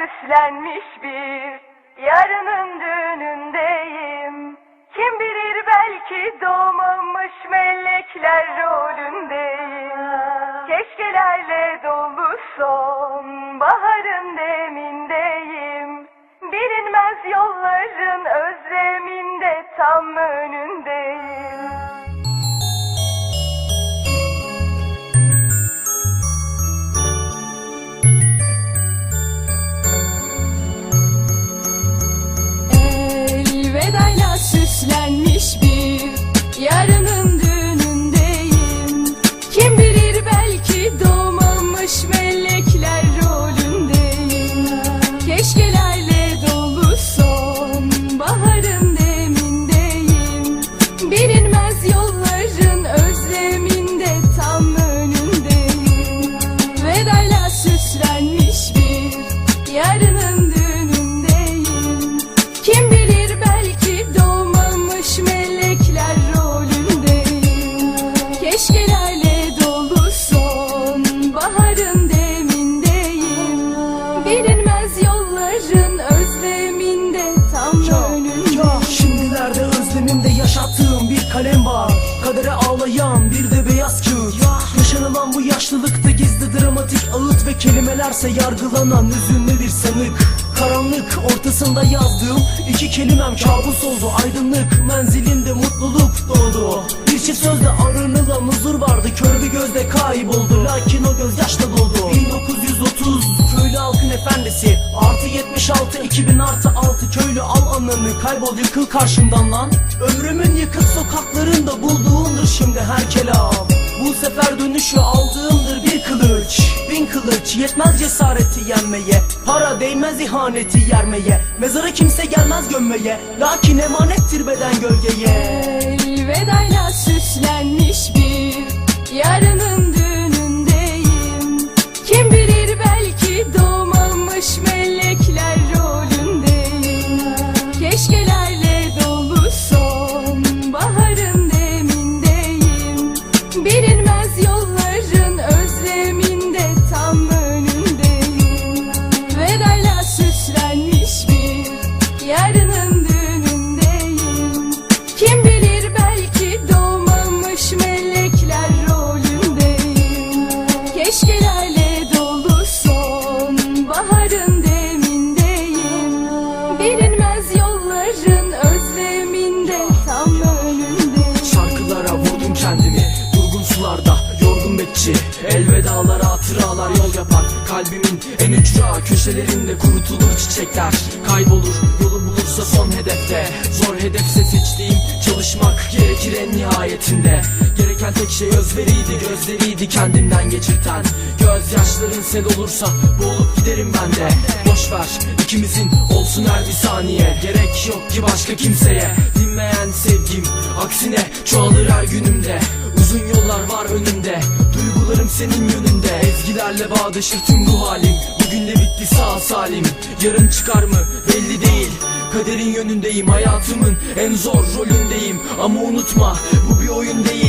süslenmiş bir yarının düğünündeyim. Kim bilir belki doğmamış melekler rolündeyim. Keşkelerle dolu son baharın demindeyim. Bilinmez yolların özleminde tam önündeyim. Kadere ağlayan bir de beyaz kağıt. Yaşanılan bu yaşlılıkta gizli dramatik ağıt Ve kelimelerse yargılanan hüzünlü bir sanık. Karanlık ortasında yazdığım iki kelimem kabus oldu. Aydınlık menzilinde mutluluk doğdu. Bir çift sözle aranılan huzur vardı. Kör bir gözde kayboldu. Lakin o göz yaşla doldu 1930 köylü halkın efendisi. Artı 76 2000 artı 6 köylü al ananı Kaybol yıkıl karşımdan lan. Ömrümün yıkık sokaklarında bulduğumdur şimdi her kelam. Bu sefer dönüşü aldığımdır bir kılıç Bin kılıç. Yetmez cesareti yenmeye Para değmez ihaneti yermeye. Mezara kimse gelmez gömmeye Lakin emanettir beden gölgeye. Elvedayla süslenmiş Kalbimin en ücra köşelerinde kurutulur çiçekler. Kaybolur yolu bulursa son hedefte. Zor hedefse seçtiğim çalışmak gerekir en nihayetinde. Gereken tek şey özveriydi gözleriydi kendimden geçirten. Gözyaşların sel olursa boğulup giderim ben de. Boş ikimizin olsun her bir saniye. Gerek yok ki başka kimseye. Dinmeyen sevgim aksine çoğalır her günümde Uzun yollar var önümde. Duygularım senin yönünde. Ezgilerle bağdaşır tüm bu halim. Bugün de bitti sağ salim. Yarın çıkar mı? Belli değil. Kaderin yönündeyim hayatımın en zor rolündeyim. Ama unutma bu bir oyun değil